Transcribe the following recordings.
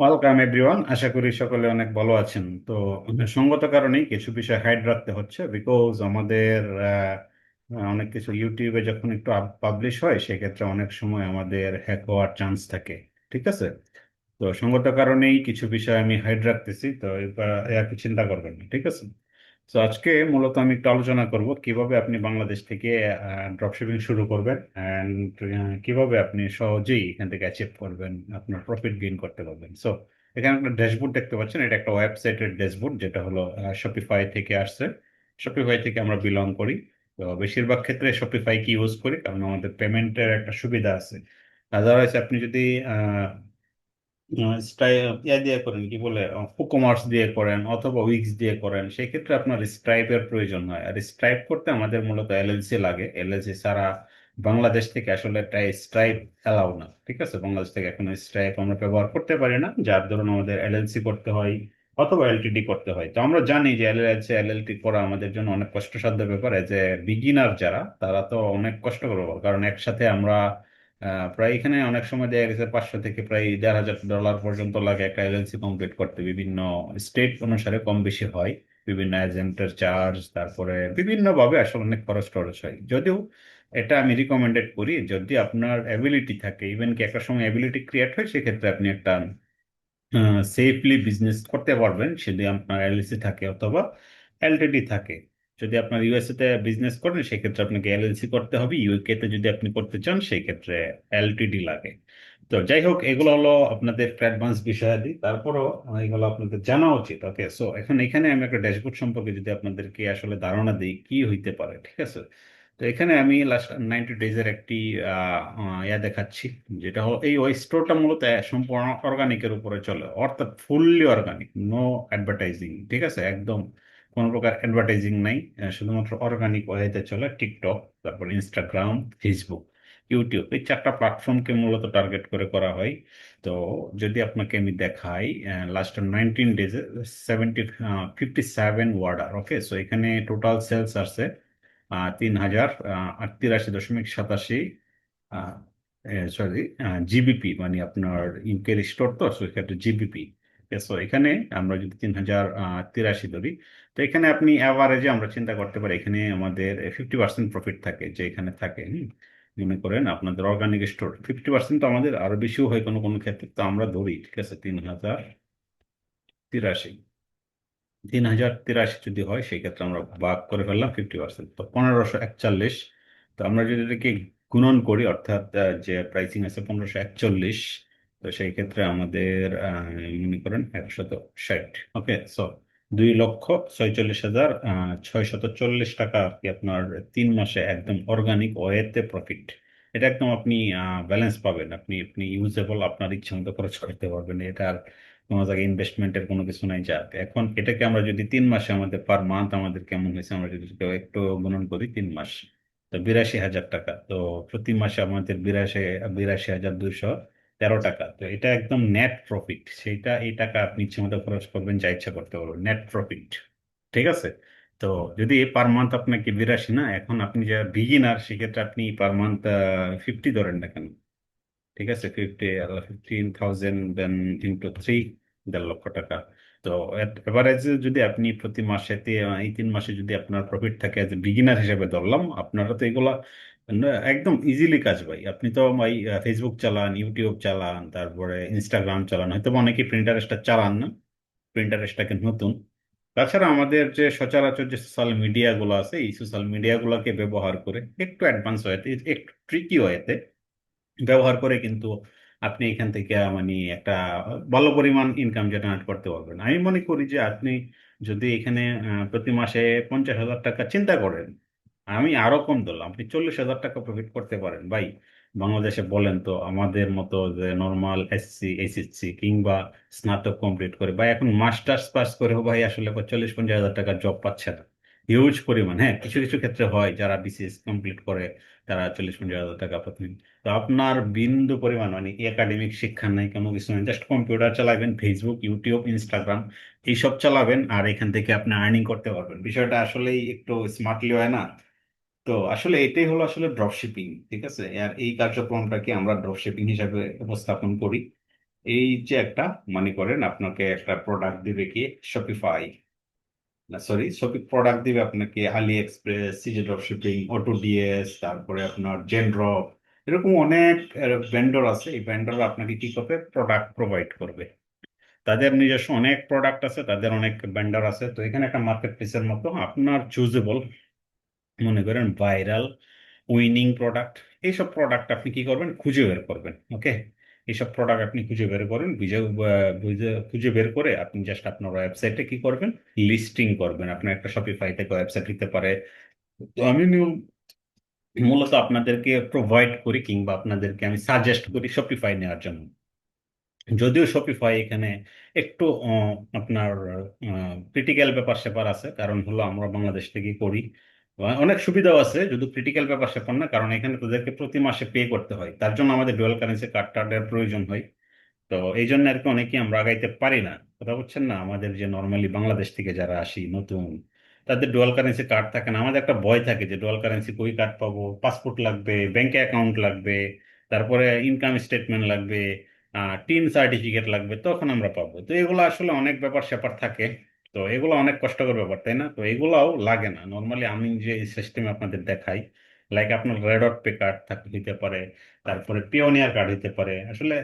Welcome everyone. আশা করি সকলে অনেক ভালো আছেন। তো সঙ্গত কারণেই কিছু বিষয় হাইড রাখতে হচ্ছে বিকজ আমাদের অনেক কিছু ইউটিউবে যখন একটু পাবলিশ হয় সেক্ষেত্রে অনেক সময় আমাদের হ্যাক হওয়ার চান্স থাকে। ঠিক আছে? তো সঙ্গত কারণেই কিছু বিষয় আমি হাইড রাখতেছি তো এবার চিন্তা করবেন না। ঠিক আছে? তো আজকে মূলত আমি একটু আলোচনা করব কীভাবে আপনি বাংলাদেশ থেকে ড্রপশিপিং শুরু করবেন অ্যান্ড কীভাবে আপনি সহজেই এখান থেকে অ্যাচিভ করবেন, আপনার প্রফিট গেইন করতে পারবেন। সো এখানে একটা ড্যাশবোর্ড দেখতে পাচ্ছেন, এটা একটা ওয়েবসাইটের ড্যাশবোর্ড যেটা হলো শপিফাই থেকে আসছে। শপিফাই থেকে আমরা বিলং করি। তো, বেশিরভাগ ক্ষেত্রে শপিফাই কি ইউজ করি, কারণ আমাদের পেমেন্টের একটা সুবিধা আছে। আদারওয়াইজ আপনি যদি ইয়া দিয়ে করেন, কি বলে কুকমার্স দিয়ে করেন অথবা উইক্স দিয়ে করেন, সেক্ষেত্রে আপনার স্ট্রাইপের প্রয়োজন হয়। আর স্ট্রাইপ করতে আমাদের মূলত এলএলসি লাগে। এলএলসি ছাড়া বাংলাদেশ থেকে আসলে একটা স্ট্রাইপ অ্যালাউ না, ঠিক আছে? বাংলাদেশ থেকে এখন স্ট্রাইপ আমরা ব্যবহার করতে পারি না, যার ধরুন আমাদের এলএলসি করতে হয় অথবা এলটিডি করতে হয়। তো আমরা জানি যে এলএলসি এলএলটি করা আমাদের জন্য অনেক কষ্টসাধ্য ব্যাপার। যে বিগিনার যারা, তারা তো অনেক কষ্ট করব, কারণ একসাথে আমরা প্রায় এখানে অনেক সময় দেখা গেছে পাঁচশো থেকে প্রায় দেড় হাজার ডলার পর্যন্ত লাগে একটা এজেন্সি কমপ্লিট করতে। বিভিন্ন স্টেট অনুসারে কম বেশি হয়। বিভিন্ন এজেন্টের চার্জ তারপরে বিভিন্ন ভাবে আসলে অনেক খরচ টরচ হয়। যদিও এটা আমি রিকমেন্ডেড করি, যদি আপনার অ্যাবিলিটি থাকে ইভেন কি একটা সময় অ্যাবিলিটি ক্রিয়েট হয়, সেক্ষেত্রে আপনি একটা সেফলি বিজনেস করতে পারবেন। যদি আপনার এলএলসি থাকে অথবা এলটিডি থাকে। যদি আপনার ইউএসএ তে বিজনেস করেন, সেক্ষেত্রে আপনাকে এলএলসি করতে হবে। ইউকে তে যদি আপনি করতে চান সেই ক্ষেত্রে এলটিডি লাগে। তো যাই হোক, এগুলো হলো আপনাদের অ্যাডভান্স বিষয়াদি। তারপরও এগুলো আপনাদের জানা উচিত ওকে সো এখন এখানে আমি একটা ড্যাশবোর্ড সম্পর্কে যদি আপনাদেরকে আসলে ধারণা দিই, কি হইতে পারে, ঠিক আছে? তো এখানে আমি লাস্ট নাইনটি ডেজের একটি ইয়া দেখাচ্ছি, যেটা হলো এই ওই স্টোরটা মূলত সম্পূর্ণ অর্গানিকের উপরে চলে, অর্থাৎ ফুললি অর্গানিক নো অ্যাডভার্টাইজিং ঠিক আছে? একদম কোনো প্রকার অ্যাডভার্টাইজিং নাই শুধুমাত্র অর্গানিক ওয়েতে চলে টিকটক তারপর ইনস্টাগ্রাম ফেসবুক ইউটিউব এই চারটা প্ল্যাটফর্মকে মূলত টার্গেট করে করা হয়। তো যদি আপনাকে আমি দেখাই last nineteen ডেজে seventy fifty seven order okay so এখানে টোটাল সেলস আসছে তিন হাজার তিরাশি দশমিক সাতাশি সরি জিবিপি মানে আপনার ইউকের স্টোর তো সেক্ষেত্রে জিবিপি সো এখানে আমরা যদি তিন হাজার তিরাশি ধরি, তো এখানে আপনি অ্যাভারেজে আমরা চিন্তা করতে পারি, এখানে আমাদের ফিফটি পার্সেন্ট প্রফিট থাকে, যে এখানে থাকে। মনে করেন আপনাদের অর্গানিক স্টোর ফিফটি পার্সেন্ট তো আমাদের আরও বেশিও হয় কোনো কোনো ক্ষেত্রে, তো আমরা ধরি, ঠিক আছে? তিন হাজার তিরাশি। তিন হাজার তিরাশি যদি হয় সেই ক্ষেত্রে আমরা ভাগ করে ফেললাম ফিফটি পার্সেন্ট তো পনেরোশো একচল্লিশ। তো আমরা যদি এটাকে গুণন করি, অর্থাৎ যে প্রাইসিং আছে, পনেরোশো একচল্লিশ তো সেই ক্ষেত্রে আমাদের মনে করেন একশত ষাট। ওকে সো দুই লক্ষ ছয়চল্লিশ হাজার ছয়শত চল্লিশ টাকা আর কি আপনার তিন মাসে একদম অর্গানিক ওয়েতে প্রফিট এটা একদম আপনি ব্যালেন্স পাবেন। আপনি আপনি ইউজেবল আপনার ইচ্ছা মতো খরচ করতে পারবেন। এটা আর কোনো জায়গায় ইনভেস্টমেন্টের কোনো কিছু নাই যা এখন এটাকে আমরা যদি তিন মাসে আমাদের পার মান্থ আমাদের কেমন হয়েছে, আমরা যদি একটু গুণন করি তিন মাস, তো বিরাশি হাজার টাকা। তো প্রতি মাসে আমাদের বিরাশি বিরাশি হাজার দুইশো তেরো টাকা। তো এটা একদম নেট প্রফিট সেইটা, এই টাকা আপনি ইচ্ছে মতো খরচ করবেন, যা ইচ্ছা করতে পারবেন। নেট প্রফিট ঠিক আছে? তো যদি পার মান্থ আপনাকে বিরাশি, না? এখন আপনি যা বিগিনার সেক্ষেত্রে আপনি পার মান্থ ফিফটি ধরেন না কেন? ঠিক আছে? Fifty fifteen thousand then into three দেড় লক্ষ টাকা। তো এভারেজে যদি আপনি প্রতি মাসে এই তিন মাসে যদি আপনার প্রফিট থাকে বিগিনার হিসেবে ধরলাম, আপনারা তো এগুলা ন- একদম ইজিলি কাজ ভাই আপনি তো ভাই ফেসবুক চালান ইউটিউব চালান, তারপরে ইনস্টাগ্রাম চালান, হয়তো অনেকে প্রিন্টারেস্টটা চালান না। প্রিন্টারেস্টটাকে নতুন। তাছাড়া আমাদের যে সচরাচর যে সোশ্যাল মিডিয়াগুলো আছে, এই সোশ্যাল মিডিয়াগুলোকে ব্যবহার করে একটু অ্যাডভান্স হয়েতে, একটু ট্রিকি হয়েতে ব্যবহার করে কিন্তু আপনি এখান থেকে মানে একটা ভালো পরিমাণ ইনকাম জেনারেট করতে পারবেন। আমি মনে করি যে আপনি যদি এখানে প্রতি মাসে পঞ্চাশ হাজার টাকা চিন্তা করেন আমি আরও কম ধরলাম। আপনি চল্লিশ হাজার টাকা প্রফিট করতে পারেন। ভাই, বাংলাদেশে বলেন তো, আমাদের মতো যে নর্মাল এসসি এইচএসসি কিংবা স্নাতক কমপ্লিট করে, ভাই, এখন মাস্টার্স পাস করেও ভাই আসলে চল্লিশ পঞ্চাশ হাজার টাকার জব পাচ্ছে না। হিউজ পরিমাণ। হ্যাঁ কিছু কিছু ক্ষেত্রে হয় যারা বিসিএস কমপ্লিট করে, তারা চল্লিশ পঞ্চাশ হাজার টাকা প্রতিদিন তো আপনার বিন্দু পরিমাণ মানে একাডেমিক শিক্ষা নাই, কোনো কিছু নেই জাস্ট কম্পিউটার চালাবেন ফেসবুক ইউটিউব ইনস্টাগ্রাম এইসব চালাবেন আর এখান থেকে আপনি আর্নিং করতে পারবেন। বিষয়টা আসলেই একটু স্মার্টলি হয় না? তো আসলে এটাই হলো আসলে ড্রপশিপিং ঠিক আছে? আর এই কার্যক্রমটাকে আমরা ড্রপশিপিং হিসাবে উপস্থাপন করি? এই যে একটা, মনে করেন আপনাকে একটা প্রোডাক্ট দিবে কি শপিফাই না সরি শপি প্রোডাক্ট দিবে আপনাকে AliExpress CJ dropshipping auto DS তারপরে আপনার জেনড্রপ এরকম অনেক ভেন্ডর আছে। এই ভেন্ডর আপনাকে কি করবে? প্রোডাক্ট প্রোভাইড করবে। তাদের নিজস্ব অনেক প্রোডাক্ট আছে, তাদের অনেক ভেন্ডর আছে। তো এখানে একটা মার্কেট প্লেসের মতো আপনার চুজেবল মনে করেন ভাইরাল উইনিং প্রোডাক্ট এইসব প্রোডাক্ট আপনি কি করবেন? খুঁজে বের করবেন ওকে এইসব প্রোডাক্ট আপনি খুঁজে বের করেন খুঁজে বের করে আপনি জাস্ট আপনার ওয়েবসাইটে কি করবেন? লিস্টিং করবেন। আপনার একটা শপিফাই থেকে ওয়েবসাইট দিতে পারে। তো আমি মূলত আপনাদেরকে প্রোভাইড করি কিংবা আপনাদেরকে আমি সাজেস্ট করি শপিফাই নেওয়ার জন্য। যদিও শপিফাই এখানে একটু আপনার ক্রিটিক্যাল ব্যাপার স্যাপার আছে, কারণ হলো আমরা বাংলাদেশ থেকে করি। অনেক সুবিধাও আছে, যদি ক্রিটিক্যাল ব্যাপার স্যাপার না, কারণ এখানে তাদেরকে প্রতি মাসে পে করতে হয়। তার জন্য আমাদের ডুয়াল কারেন্সি কার্ড টার্ডের প্রয়োজন হয়। তো এই জন্য আর কি অনেকেই আমরা আগাইতে পারি না। কথা বলছেন না? আমাদের যে নর্মালি বাংলাদেশ থেকে যারা আসি, নতুন, তাদের ডুয়াল কারেন্সি কার্ড থাকে না। আমাদের একটা ভয় থাকে যে ডুয়াল কারেন্সি কই কার্ড পাবো? পাসপোর্ট লাগবে ব্যাংকে অ্যাকাউন্ট লাগবে, তারপরে ইনকাম স্টেটমেন্ট লাগবে টিন সার্টিফিকেট লাগবে, তখন আমরা পাবো। তো এগুলো আসলে অনেক ব্যাপার স্যাপার থাকে। তো এগুলো অনেক কষ্টকর ব্যাপার, তাই না? তো এগুলাও লাগে না। নর্মালি আমি যে সিস্টেম আপনাদের দেখাই লাইক আপনার রেডট পে কার্ড থাকতে দিতে পারে, তারপরে পিওনিয়ার কার্ড হতে পারে, আসলে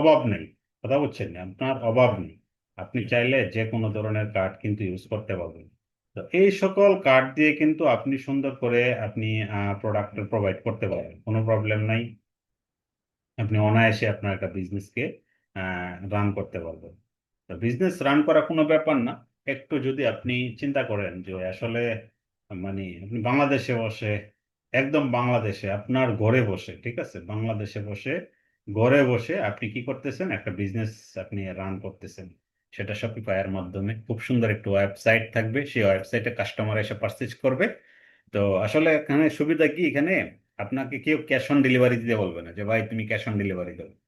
অভাব নেই, কথা বলছেন আপনার অভাব নেই। আপনি চাইলে যে কোনো ধরনের কার্ড কিন্তু ইউজ করতে পারবেন। তো এই সকল কার্ড দিয়ে কিন্তু আপনি সুন্দর করে আপনি প্রোডাক্ট প্রোভাইড করতে পারবেন, কোনো প্রবলেম নাই। আপনি অনায়াসে আপনার একটা বিজনেসকে রান করতে পারবেন। তো বিজনেস রান করা কোনো ব্যাপার না। একটু যদি আপনি চিন্তা করেন যে আসলে মানে আপনি বাংলাদেশে বসে, একদম বাংলাদেশে আপনার ঘরে বসে, ঠিক আছে? বাংলাদেশে বসে, ঘরে বসে আপনি কি করতেছেন? একটা বিজনেস আপনি রান করতেছেন। সেটা শপিফাইয়ের মাধ্যমে। খুব সুন্দর একটা ওয়েবসাইট থাকবে। সেই ওয়েবসাইটে কাস্টমার এসে পারচেজ করবে। তো আসলে এখানে সুবিধা কি? এখানে আপনাকে কেউ ক্যাশ অন ডেলিভারি দিতে বলবে না যে, ভাই, তুমি ক্যাশ অন ডেলিভারি দাও।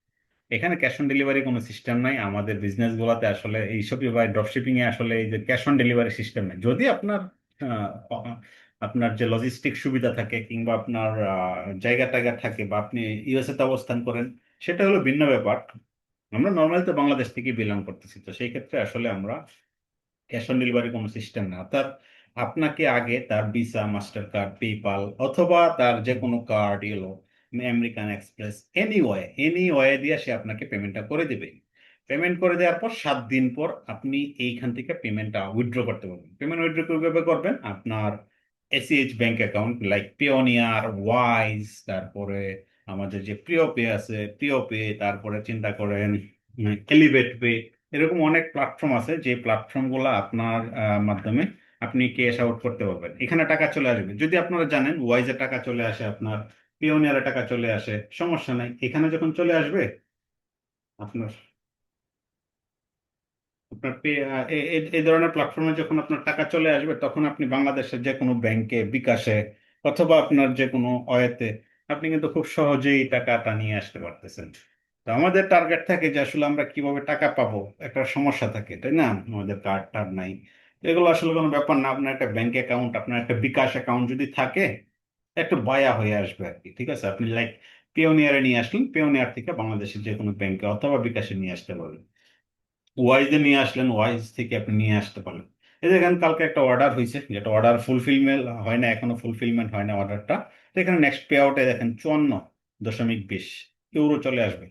এখানে ক্যাশ অন ডেলিভারি কোনো সিস্টেম নাই। আমাদের বিজনেস গুলাতে আসলে এই শপিফাই ড্রপ শিপিং এ আসলে এই যে ক্যাশ অন ডেলিভারি সিস্টেম নেই। যদি আপনার আপনার যে লজিস্টিক সুবিধা থাকে কিংবা আপনার জায়গা টায়গা থাকে বা আপনি ইউএসএ তে অবস্থান করেন, সেটা হলো ভিন্ন ব্যাপার। আমরা নর্মালি তো বাংলাদেশ থেকে বিলং করতেছি। তো সেই ক্ষেত্রে আসলে আমরা ক্যাশ অন ডেলিভারি কোনো সিস্টেম না। অর্থাৎ আপনাকে আগে তার ভিসা মাস্টার কার্ড পেপাল অথবা তার যে কোনো কার্ড এলো American Express anyway anyway দিয়ে সে আপনাকে পেমেন্টটা করে দেবে। পেমেন্ট করে দেওয়ার পর সাত দিন পর আপনি এইখান থেকে পেমেন্টটা উইথড্র করতে পারবেন। পেমেন্ট উইথড্র কীভাবে করবেন? আপনার ACH bank account like Payoneer Wise তারপরে আমাদের যে প্রিয় পে আছে প্রিয় পে তারপরে চিন্তা করেন এলিভেট পে এরকম অনেক প্ল্যাটফর্ম আছে, যে প্ল্যাটফর্মগুলো আপনার মাধ্যমে আপনি ক্যাশ আউট করতে পারবেন। এখানে টাকা চলে আসবে। যদি আপনারা জানেন ওয়াইজে টাকা চলে আসে আপনার পিওনিয়ারে টাকা চলে আসে, সমস্যা নাই। এখানে যখন চলে আসবে, আপনার আপনার এই ধরনের প্ল্যাটফর্মে যখন আপনার টাকা চলে আসবে, তখন আপনি বাংলাদেশের যে কোনো ব্যাংকে বিকাশে, অথবা আপনার যে কোনো অয়েতে আপনি কিন্তু খুব সহজেই টাকাটা নিয়ে আসতে পারতেছেন। তো আমাদের টার্গেট থাকে যে আসলে আমরা কীভাবে টাকা পাবো, একটা সমস্যা থাকে, তাই না? আমাদের কার্ড টার্ড নাই। এগুলো আসলে কোনো ব্যাপার না। আপনার একটা ব্যাংক অ্যাকাউন্ট আপনার একটা বিকাশ অ্যাকাউন্ট যদি থাকে একটু বয়া হয়ে আসবে আর কি ঠিক আছে? আপনি লাইক পিওনিয়ারে নিয়ে আসলেন পিওনিয়ার থেকে বাংলাদেশের যে কোনো ব্যাংকে অথবা বিকাশে নিয়ে আসতে পারবেন। ওয়াইজে নিয়ে আসলেন ওয়াইজ থেকে আপনি নিয়ে আসতে পারলেন। এই এখানে কালকে একটা অর্ডার হয়েছে, যেটা অর্ডার ফুলফিলমেন্ট হয় না, এখনও ফুলফিলমেন্ট হয় না অর্ডারটা তো এখানে নেক্সট পে আউটে দেখেন চুয়ান্ন দশমিক বিশ ইউরো চলে আসবে।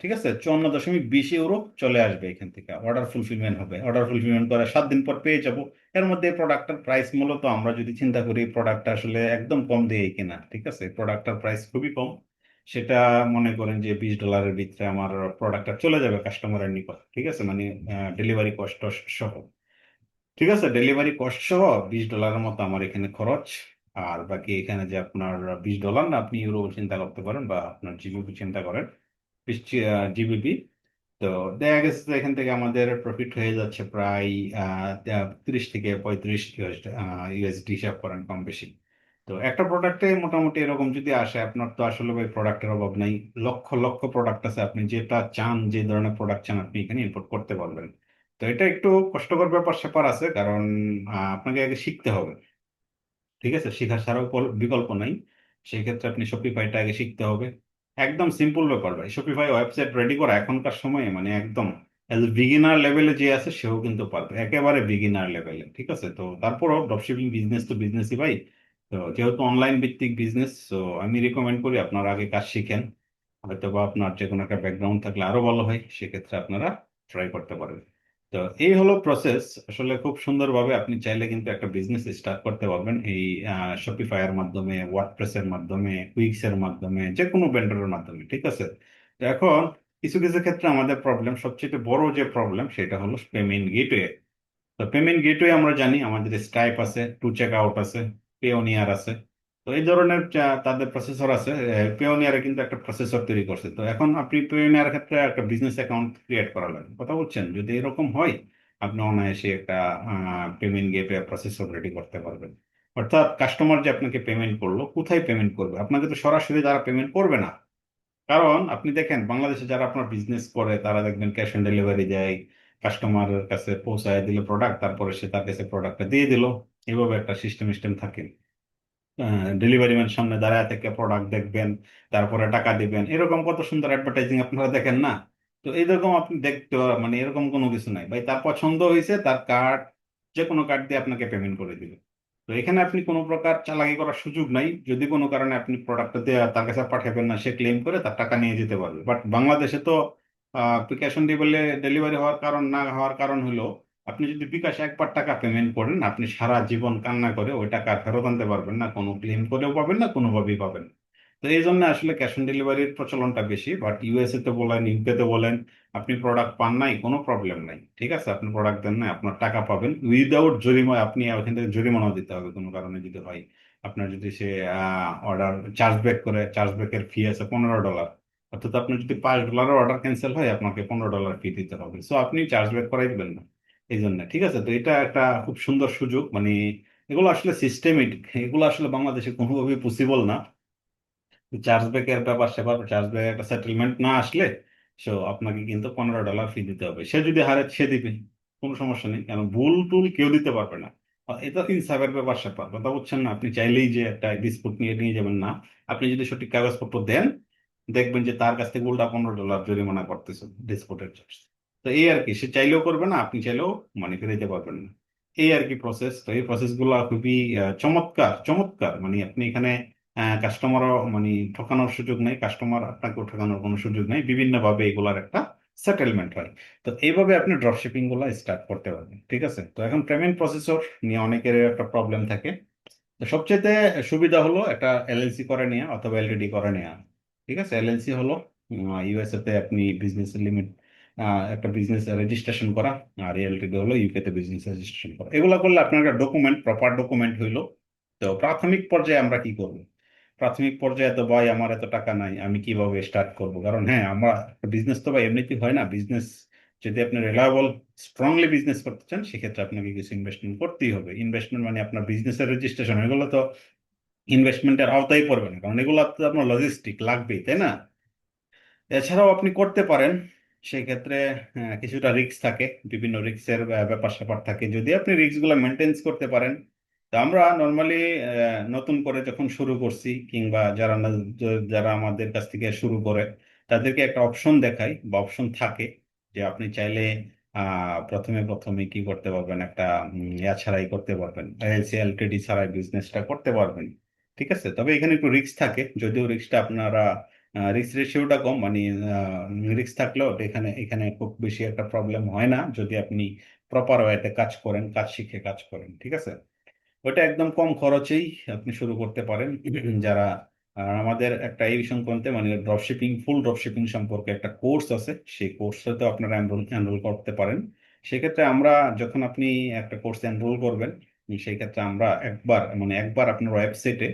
ঠিক আছে? চুয়ান্ন দশমিক বিশ ইউরো চলে আসবে এখান থেকে। অর্ডার ফুলফিলমেন্ট হবে। অর্ডার ফুলফিলমেন্ট করে সাত দিন পর পেয়ে যাব। এর মধ্যে প্রোডাক্টটার প্রাইস মূলত আমরা যদি চিন্তা করি প্রোডাক্টটা আসলে একদম কম দিয়ে কিনা, ঠিক আছে? প্রোডাক্টটার প্রাইস খুবই কম। সেটা মনে করেন যে বিশ ডলারের ভিতরে আমার প্রোডাক্টটা চলে যাবে কাস্টমারের নিকট, ঠিক আছে? মানে ডেলিভারি কস্ট সহ। ঠিক আছে? ডেলিভারি কস্ট সহ বিশ ডলারের মতো আমার এখানে খরচ। আর বাকি এখানে যে আপনার বিশ ডলার না, আপনি ইউরো চিন্তা করতে পারেন বা আপনার জিবিপি চিন্তা করেন জিবিপি তো দেখা গেছে এখান থেকে আমাদের প্রফিট হয়ে যাচ্ছে প্রায় তিরিশ থেকে পঁয়ত্রিশ ইউএসডি হিসাব করেন কম বেশি। তো একটা প্রোডাক্টে মোটামুটি এরকম যদি আসে, আপনার তো আসলে ভাই প্রোডাক্টের অভাব নাই। লক্ষ লক্ষ প্রোডাক্ট আছে, আপনি যেটা চান, যে ধরনের প্রোডাক্ট চান, আপনি এখানে ইম্পোর্ট করতে পারবেন। তো এটা একটু কষ্টকর ব্যাপার স্যাপার আছে, কারণ আপনাকে আগে শিখতে হবে। ঠিক আছে? শেখা ছাড়াও বিকল্প নাই। সেই ক্ষেত্রে আপনি শপিফাইটা আগে শিখতে হবে। একদম সিম্পল ব্যাপার ভাই। শপিফাই ওয়েবসাইট রেডি করা এখনকার সময়ে মানে একদম এজ বিগিনার লেভেলে যে আছে, সেও কিন্তু পারবে। একেবারে বিগিনার লেভেলে ঠিক আছে? তো তারপরও ড্রপশিপিং বিজনেস তো বিজনেসই ভাই। তো যেহেতু অনলাইন ভিত্তিক বিজনেস তো আমি রিকমেন্ড করি আপনারা আগে কাজ শিখেন। হয়তো বা আপনার যে কোনো একটা ব্যাকগ্রাউন্ড থাকলে আরও ভালো হয়, সেক্ষেত্রে আপনারা ট্রাই করতে পারেন তো এই হলো প্রসেস আসলে খুব সুন্দরভাবে আপনি চাইলে কিন্তু একটা বিজনেস স্টার্ট করতে পারবেন। এই শপিফাইয়ের মাধ্যমে ওয়ার্ডপ্রেসের মাধ্যমে কুইক্স এর মাধ্যমে যে কোনো ভেন্ডরের মাধ্যমে, ঠিক আছে? তো এখন কিছু কিছু ক্ষেত্রে আমাদের প্রবলেম সবচেয়ে বড় যে প্রবলেম সেটা হলো পেমেন্ট গেটওয়ে তো পেমেন্ট গেটওয়ে আমরা জানি, আমাদের স্টাইপ আছে টু চেক আউট আছে পেওনিয়ার আছে। তো এই ধরনের তাদের প্রসেসর আছে পেওনিয়ারে কিন্তু একটা প্রসেসর তৈরি করছে। তো এখন আপনি পেওনিয়ার ক্ষেত্রে একটা বিজনেস অ্যাকাউন্ট ক্রিয়েট করা লাগবে। কথা বলছেন, যদি এরকম হয়, আপনি অনায়াসে একটা পেমেন্ট গেটওয়ে প্রসেসর রেডি করতে পারবেন। অর্থাৎ কাস্টমার যে আপনাকে পেমেন্ট করল, কোথায় পেমেন্ট করবে? আপনাকে তো সরাসরি তারা পেমেন্ট করবে না। কারণ আপনি দেখেন, বাংলাদেশে যারা আপনার বিজনেস করে, তারা দেখবেন ক্যাশ অন ডেলিভারি দেয় কাস্টমারের কাছে পৌঁছায় দিল প্রোডাক্ট তারপরে সে তার কাছে প্রোডাক্টটা দিয়ে দিল। এভাবে একটা সিস্টেম সিস্টেম থাকে। ডেলিভারি ম্যান সামনে দাঁড়ায় থেকে প্রোডাক্ট দেখবেন, তারপরে টাকা দিবেন। এরকম কত সুন্দর অ্যাডভার্টাইজিং আপনারা দেখেন না? তো এইরকম আপনি দেখতে মানে এরকম কোনো কিছু নাই। ভাই, তার পছন্দ হয়েছে, তার কার্ড যে কোনো কার্ড দিয়ে আপনাকে পেমেন্ট করে দিবে। তো এখানে আপনি কোনো প্রকার চালাকি করার সুযোগ নাই। যদি কোনো কারণে আপনি প্রোডাক্টটা দিয়ে তার কাছে পাঠাবেন না, সে ক্লেম করে তার টাকা নিয়ে যেতে পারবে। বাট বাংলাদেশে তো ক্যাশ অন ডেলিভারি হওয়ার কারণ না হওয়ার কারণ হলো আপনি যদি বিকাশ একবার টাকা পেমেন্ট করেন, আপনি সারা জীবন কান্না করে ওই টাকা ফেরত আনতে পারবেন না, কোনো ক্লেম করেও পাবেন না, কোনোভাবেই পাবেন না। তো এই জন্য আসলে ক্যাশ অন ডেলিভারির প্রচলনটা বেশি বাট ইউএসএ তে বলেন ইউকে তে বলেন, আপনি প্রোডাক্ট পান নাই, কোনো প্রবলেম নাই, ঠিক আছে? আপনি প্রোডাক্ট দেন নাই, আপনার টাকা পাবেন। উইদাউট জরিমানা, আপনি ওখান থেকে জরিমানাও দিতে হবে, কোনো কারণে যদি হয়। আপনার যদি সে অর্ডার চার্জ ব্যাক করে চার্জ ব্যাকের ফি আছে পনেরো ডলার অর্থাৎ আপনার যদি পাঁচ ডলারের অর্ডার ক্যান্সেল হয়, আপনাকে পনেরো ডলার ফি দিতে হবে। সো আপনি চার্জ ব্যাক করাই দিবেন না। এই জন্য ঠিক আছে? তো এটা একটা খুব সুন্দর সুযোগ। মানে এগুলো আসলে সিস্টেমেটিক এগুলো আসলে বাংলাদেশে কোনোভাবেই পসিবল না। চার্জ ব্যাকের ব্যাপার স্যাপার চার্জ ব্যাক একটা সেটেলমেন্ট না আসলে সো আপনাকে কিন্তু পনেরো ডলার ফি দিতে হবে। সে যদি হারে, সে দিবে, কোনো সমস্যা নেই। কারণ ভুল টুল কেউ দিতে পারবে না। এটা ইনসাফের ব্যাপার স্যাপার কথা বলছেন না? আপনি চাইলেই যে একটা ডিসপুট নিয়ে নিয়ে যাবেন না। আপনি যদি সঠিক কাগজপত্র দেন, দেখবেন যে তার কাছ থেকে উল্টা পনেরো ডলার জরিমানা করতেছে ডিসপুটের চার্জ তো এই আর কি, সে চাইলেও করবে না, আপনি চাইলেও মানে ফিরে যেতে পারবেন না। এই আর কি প্রসেস তো এই প্রসেসগুলো খুবই চমৎকার চমৎকার। মানে আপনি এখানে কাস্টমারও মানে ঠকানোর সুযোগ নেই কাস্টমার আপনাকেও ঠকানোর কোনো সুযোগ নেই। বিভিন্ন ভাবে এগুলার একটা সেটেলমেন্ট হয়। তো এইভাবে আপনি ড্রপশিপিংগুলো স্টার্ট করতে পারবেন, ঠিক আছে? তো এখন পেমেন্ট প্রসেসর নিয়ে অনেকের একটা প্রবলেম থাকে। তো সবচেয়ে সুবিধা হলো একটা এলএলসি করে নেওয়া অথবা এলটিডি করে নেওয়া ঠিক আছে? এলএলসি হলো ইউএসএ তে আপনি বিজনেস লিমিট একটা বিজনেস রেজিস্ট্রেশন করা আর এলটিডি হলো ইউকে তে বিজনেস রেজিস্ট্রেশন করা। এগুলো করলে আপনার একটা ডকুমেন্ট প্রপার ডকুমেন্ট হইল। তো প্রাথমিক পর্যায়ে আমরা কি করব? প্রাথমিক পর্যায়ে তো ভাই আমার এত টাকা নাই, আমি কীভাবে স্টার্ট করব? কারণ হ্যাঁ আমরা বিজনেস তো ভাই এমনিতেই হয় না। বিজনেস যদি আপনি রিলায়েবল স্ট্রংলি বিজনেস করতে চান, সেক্ষেত্রে আপনাকে কিছু ইনভেস্টমেন্ট করতেই হবে। ইনভেস্টমেন্ট মানে আপনার বিজনেসের রেজিস্ট্রেশন এগুলো তো ইনভেস্টমেন্টের আওতায় পড়বে না। কারণ এগুলো তো আপনার লজিস্টিক লাগবেই, তাই না? এছাড়াও আপনি করতে পারেন সেই ক্ষেত্রে আহ, কিছুটা রিস্ক থাকে বিভিন্ন রিস্কের ব্যাপার স্যাপার থাকে। যদি আপনি রিস্কগুলো মেনটেন্স করতে পারেন তো আমরা নর্মালি নতুন করে যখন শুরু করছি কিংবা যারা যারা আমাদের কাছ থেকে শুরু করে তাদেরকে একটা অপশন দেখাই বা অপশন থাকে যে আপনি চাইলে প্রথমে প্রথমে কি করতে পারবেন? একটা ইয়া ছাড়াই করতে পারবেন এলসি এলটিডি ছাড়াই বিজনেসটা করতে পারবেন। ঠিক আছে? তবে এখানে একটু রিস্ক থাকে যদিও রিস্কটা আপনারা রিস্ক রেশিওটা কম মানে রিস্ক থাকলেও এখানে এখানে খুব বেশি একটা প্রবলেম হয় না যদি আপনি প্রপার ওয়েতে কাজ করেন, কাজ শিখে কাজ করেন, ঠিক আছে? ওটা একদম কম খরচেই আপনি শুরু করতে পারেন। যারা আমাদের একটা এই সংক্রান্তে মানে ড্রপশিপিং ফুল ড্রপশিপিং সম্পর্কে একটা কোর্স আছে, সেই কোর্সটাতে আপনারা এনরোল এনরোল করতে পারেন। সেক্ষেত্রে আমরা যখন আপনি একটা কোর্স এনরোল করবেন, সেই ক্ষেত্রে আমরা একবার মানে একবার আপনার ওয়েবসাইটে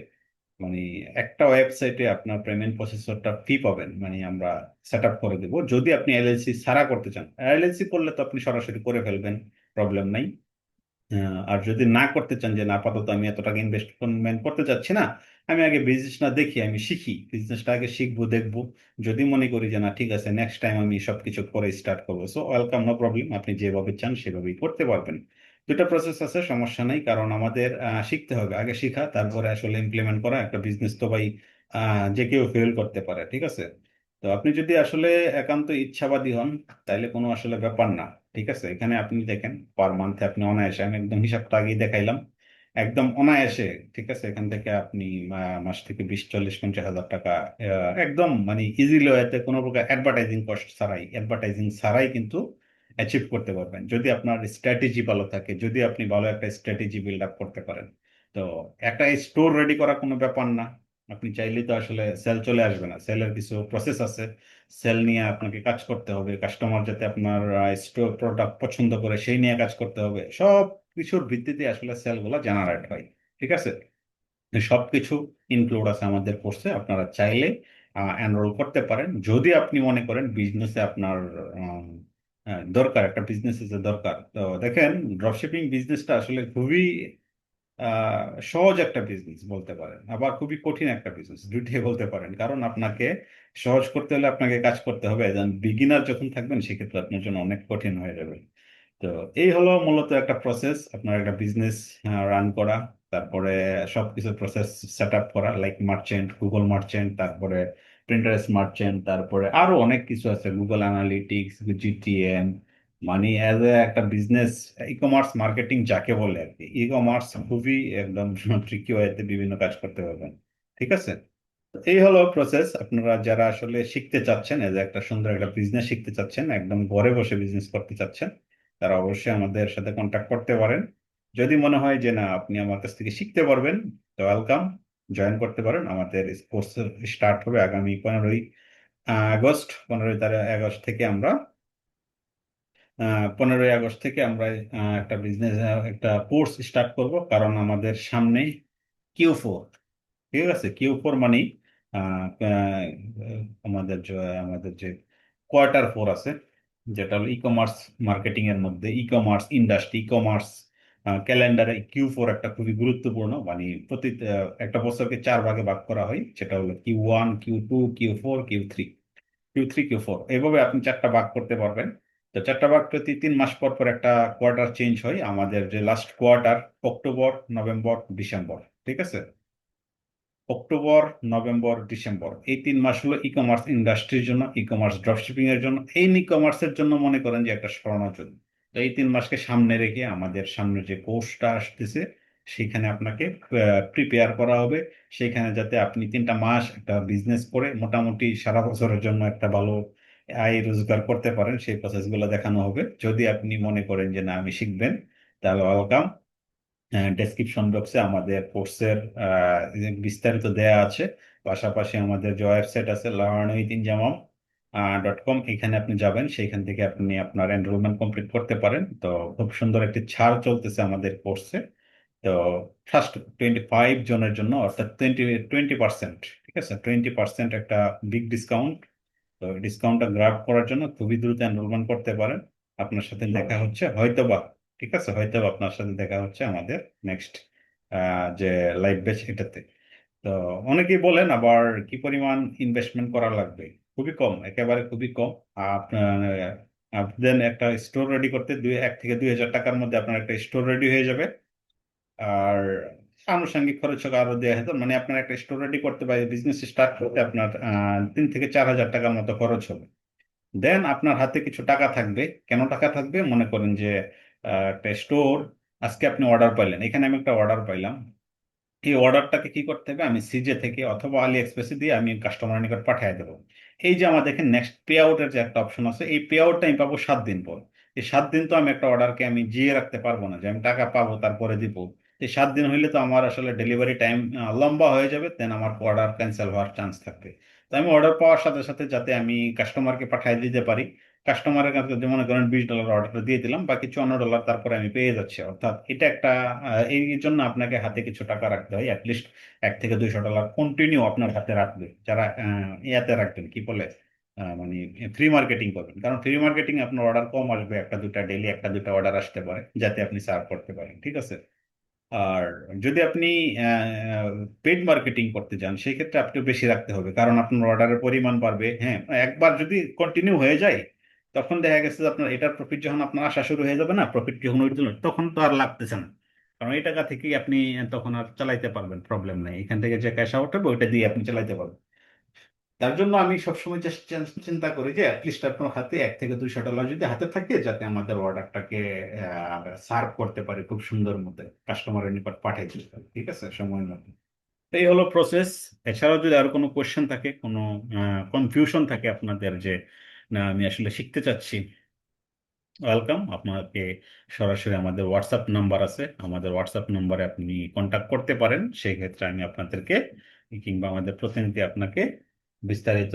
মানে একটা ওয়েবসাইটে আপনার পেমেন্ট প্রসেসরটা ফি পাবেন মানে আমরা সেট আপ করে দেবো। যদি আপনি এলএলসি ছাড়া করতে চান এলএলসি করলে তো আপনি সরাসরি করে ফেলবেন প্রবলেম নাই। আর যদি না করতে চান যে না, আপাতত আমি এত টাকা ইনভেস্টমেন্ট করতে চাচ্ছি না, আমি আগে বিজনেসটা দেখি, আমি শিখি বিজনেসটা আগে শিখব, দেখব। যদি মনে করি যে না, ঠিক আছে নেক্সট টাইম আমি সবকিছু করে স্টার্ট করব সো ওয়েলকাম নো প্রবলেম আপনি যেভাবে চান সেভাবেই করতে পারবেন। দুটা প্রসেস আছে, সমস্যা নেই। কারণ আমাদের শিখতে হবে। আগে শিখা, তারপরে আসলে ইমপ্লিমেন্ট করা, একটা বিজনেস তো ভাই যে কেউ ফেল করতে পারে, ঠিক আছে? তো আপনি যদি আসলে একান্ত ইচ্ছাবাদী হন তাহলে কোনো আসলে ব্যাপার না, ঠিক আছে? এখানে আপনি দেখেন পার মান্থে আপনি অনায়াসে, আমি একদম হিসাবটা আগেই দেখাইলাম, একদম অনায়াসে, ঠিক আছে? এখান থেকে আপনি মাস থেকে বিশ, চল্লিশ, পঞ্চাশ হাজার টাকা একদম মানে ইজিলি এতে কোনো প্রকার অ্যাডভার্টাইজিং কস্ট ছাড়াই অ্যাডভার্টাইজিং ছাড়াই কিন্তু অ্যাচিভ করতে পারবেন। যদি আপনার স্ট্র্যাটেজি ভালো থাকে, যদি আপনি ভালো একটা স্ট্র্যাটেজি বিল্ড আপ করতে পারেন, তো একটা স্টোর রেডি করা কোনো ব্যাপার না। আপনি চাইলে তো আসলে সেল চলে আসবে না। সেলের কিছু প্রসেস আছে। সেল নিয়ে আপনাকে কাজ করতে হবে। কাস্টমার যাতে আপনার স্টোর প্রোডাক্ট পছন্দ করে, সেই নিয়ে কাজ করতে হবে। সব কিছুর ভিত্তিতে আসলে সেলগুলো জেনারেট হয়। ঠিক আছে? সবকিছু ইনক্লুড আছে আমাদের কোর্সে আপনারা চাইলে এনরোল করতে পারেন। যদি আপনি মনে করেন বিজনেসে আপনার আহ, দরকার একটা বিজনেসে যে দরকার। তো দেখেন ড্রপশিপিং বিজনেসটা আসলে খুবই সহজ একটা বিজনেস বলতে পারেন। আবার খুবই কঠিন একটা বিজনেস দুইটাই বলতে পারেন। কারণ আপনাকে সহজ করতে হলে আপনাকে কাজ করতে হবে। বিগিনার যখন থাকবেন সেক্ষেত্রে আপনার জন্য অনেক কঠিন হয়ে যাবে। তো এই হলো মূলত একটা প্রসেস আপনার একটা বিজনেস রান করা। তারপরে সবকিছু প্রসেস সেট আপ করা লাইক মার্চেন্ট গুগল মার্চেন্ট তারপরে প্রিন্টারেস্ট মার্চেন্ট তারপরে আরও অনেক কিছু আছে গুগল অ্যানালিটিক্স জিটিএম মানে অ্যাজ এ একটা বিজনেস ই কমার্স মার্কেটিং যাকে বলে আর কি। ই কমার্স খুবই একদম ট্রিকি ওয়েতে বিভিন্ন কাজ করতে পারবেন, ঠিক আছে? এই হলো প্রসেস আপনারা যারা আসলে শিখতে চাচ্ছেন এজ একটা সুন্দর একটা বিজনেস শিখতে চাচ্ছেন, একদম ঘরে বসে বিজনেস করতে চাচ্ছেন, তারা অবশ্যই আমাদের সাথে কন্ট্যাক্ট করতে পারেন। যদি মনে হয় যে না, আপনি আমার কাছ থেকে শিখতে পারবেন, তো ওয়েলকাম জয়েন করতে পারেন। আমাদের কোর্স স্টার্ট হবে আগামী পনেরোই আগস্ট। পনেরোই তারিখ, আগস্ট থেকে আমরা পনেরোই আগস্ট থেকে আমরা একটা বিজনেস একটা কোর্স স্টার্ট করব। কারণ আমাদের সামনে কিউ ফোর ঠিক আছে? কিউ ফোর মানে আমাদের যে আমাদের যে কোয়ার্টার ফোর আছে, যেটা হলো ই কমার্স মার্কেটিং এর মধ্যে e commerce industry e commerce ক্যালেন্ডারে কিউ ফোর একটা খুবই গুরুত্বপূর্ণ মানে প্রতি একটা বছরকে চার ভাগে ভাগ করা হয়, সেটা হলো Q one, Q two, Q four, Q three. Q three, Q four এইভাবে আপনি চারটা ভাগ করতে পারবেন। তো চারটা ভাগ প্রতি তিন মাস পর পর একটা কোয়ার্টার চেঞ্জ হয়, আমাদের যে last quarter, October, November, December, ঠিক আছে? অক্টোবর, নভেম্বর, ডিসেম্বর, এই তিন মাস হলো ই কমার্স ইন্ডাস্ট্রির জন্য ই কমার্স ড্রপশিপিং এর জন্য। এই ই কমার্সের জন্য মনে করেন যে একটা স্বর্ণযুগ। এই তিন মাসকে সামনে রেখে আমাদের সামনে যে কোর্সটা আসতেছে, সেখানে আপনাকে প্রিপেয়ার করা হবে। সেখানে যাতে আপনি তিনটা মাস একটা বিজনেস করে মোটামুটি সারা বছরের জন্য একটা ভালো আয় রোজগার করতে পারেন, সেই প্রসেসগুলো দেখানো হবে। যদি আপনি মনে করেন যে না, আমি শিখবেন, তাহলে ওয়েলকাম ডেসক্রিপশন বক্সে আমাদের কোর্সের বিস্তারিত দেয়া আছে। পাশাপাশি আমাদের যে ওয়েবসাইট আছে learn with Inzamam dot com এখানে আপনি যাবেন সেইখান থেকে আপনি আপনার এনরোলমেন্ট কমপ্লিট করতে পারেন। তো খুব সুন্দর একটি ছাড় চলতেছে আমাদের কোর্সে তো ফার্স্ট টোয়েন্টি ফাইভ জনের জন্য, অর্থাৎ টোয়েন্টি টোয়েন্টি পার্সেন্ট ঠিক আছে? টোয়েন্টি পার্সেন্ট একটা বিগ ডিসকাউন্ট তো ডিসকাউন্টটা গ্রাব করার জন্য খুবই দ্রুত এনরোলমেন্ট করতে পারেন। আপনার সাথে দেখা হচ্ছে, হয়তোবা, ঠিক আছে? হয়তো আপনার সাথে দেখা হচ্ছে আমাদের নেক্সট যে লাইভ ব্যাচ এটাতে। তো অনেকেই বলেন আবার কি পরিমাণ ইনভেস্টমেন্ট করা লাগবে? খুবই কম, একেবারে খুবই কম। দেন একটা স্টোর রেডি করতে দুই, এক থেকে দুই হাজার টাকার মধ্যে আপনার একটা স্টোর রেডি হয়ে যাবে। আর আনুষঙ্গিক খরচ আরও দেওয়া হতো মানে আপনার একটা স্টোর রেডি করতে পারে বিজনেস স্টার্ট করতে আপনার তিন থেকে চার হাজার টাকার মতো খরচ হবে। দেন আপনার হাতে কিছু টাকা থাকবে। কেন টাকা থাকবে? মনে করেন যে একটা স্টোর আজকে আপনি অর্ডার পাইলেন। এখানে আমি একটা অর্ডার পাইলাম। এই অর্ডারটাকে কি করতে হবে? আমি সিজে থেকে অথবা আলি এক্সপ্রেসে দিয়ে আমি কাস্টমার নিকট পাঠিয়ে দেবো। এই যে আমার দেখেন নেক্সট পে আউটের যে একটা অপশন আছে, এই পে আউটটা আমি পাবো সাত দিন পর। এই সাত দিন তো আমি একটা অর্ডারকে আমি জিয়ে রাখতে পারব না যে আমি টাকা পাবো, তারপরে দিব। এই সাত দিন হইলে তো আমার আসলে ডেলিভারি টাইম লম্বা হয়ে যাবে দেন আমার অর্ডার ক্যান্সেল হওয়ার চান্স থাকবে। তো আমি অর্ডার পাওয়ার সাথে সাথে যাতে আমি কাস্টমারকে পাঠিয়ে দিতে পারি। কাস্টমারের কাছে মনে করেন বিশ ডলার অর্ডারটা দিয়ে দিলাম, বাকি চুয়ান্ন ডলার তারপরে আমি পেয়ে যাচ্ছি। অর্থাৎ এটা একটা এই জন্য আপনাকে হাতে কিছু টাকা রাখতে হয় অ্যাটলিস্ট এক থেকে দুইশো ডলার কন্টিনিউ আপনার হাতে রাখবে। যারা ইয়াতে রাখবেন, কি বলে মানে ফ্রি মার্কেটিং করবেন। কারণ ফ্রি মার্কেটিং আপনার অর্ডার কম আসবে, একটা দুটা ডেলি একটা দুটা অর্ডার আসতে পারে, যাতে আপনি সার্ভ করতে পারেন, ঠিক আছে? আর যদি আপনি পেড মার্কেটিং করতে চান সেই ক্ষেত্রে আপনি বেশি রাখতে হবে, কারণ আপনার অর্ডারের পরিমাণ বাড়বে। হ্যাঁ একবার যদি কন্টিনিউ হয়ে যায় তখন দেখা গেছে যে আপনার এটার প্রফিট যখন আপনার আসা শুরু হয়ে যাবে না প্রফিট যখন উঠবে তখন তো আর লাগতেছে না। কারণ এই টাকা থেকেই আপনি তখন আর চালাইতে পারবেন প্রবলেম নেই। এখান থেকে যে ক্যাশ আউট হবে, ওইটা দিয়ে আপনি চালাইতে পারবেন। তার জন্য আমি সবসময় চেস- চিন্তা করি যে অ্যাটলিস্ট আপনার হাতে এক থেকে দুইশো ডলার যদি হাতে থাকে, যাতে আমাদের অর্ডারটাকে সার্ভ করতে পারি খুব সুন্দর মতো কাস্টমারের নিকট পাঠিয়ে দিতে পারি, ঠিক আছে? সময় মতো এই হলো প্রসেস এছাড়াও যদি আর কোনো কোয়েশ্চেন থাকে, কোনো কনফিউশন থাকে আপনাদের যে না, আমি আসলে শিখতে চাচ্ছি। ওয়েলকাম আপনাকে সরাসরি আমাদের হোয়াটসঅ্যাপ নাম্বার আছে। আমাদের হোয়াটসঅ্যাপ নাম্বারে আপনি কন্ট্যাক্ট করতে পারেন। সেই ক্ষেত্রে আমি আপনাদেরকে কিংবা আমাদের প্রতিনিধি আপনাকে বিস্তারিত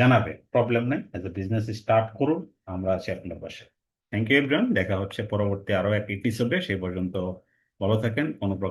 জানাবে। প্রবলেম নেই এজ এ বিজনেস স্টার্ট করুন, আমরা আছি আপনার পাশে। থ্যাংক ইউ এভরিওয়ান দেখা হচ্ছে পরবর্তী আরও এক এপিসোডে সেই পর্যন্ত ভালো থাকেন, কোনো প্রকার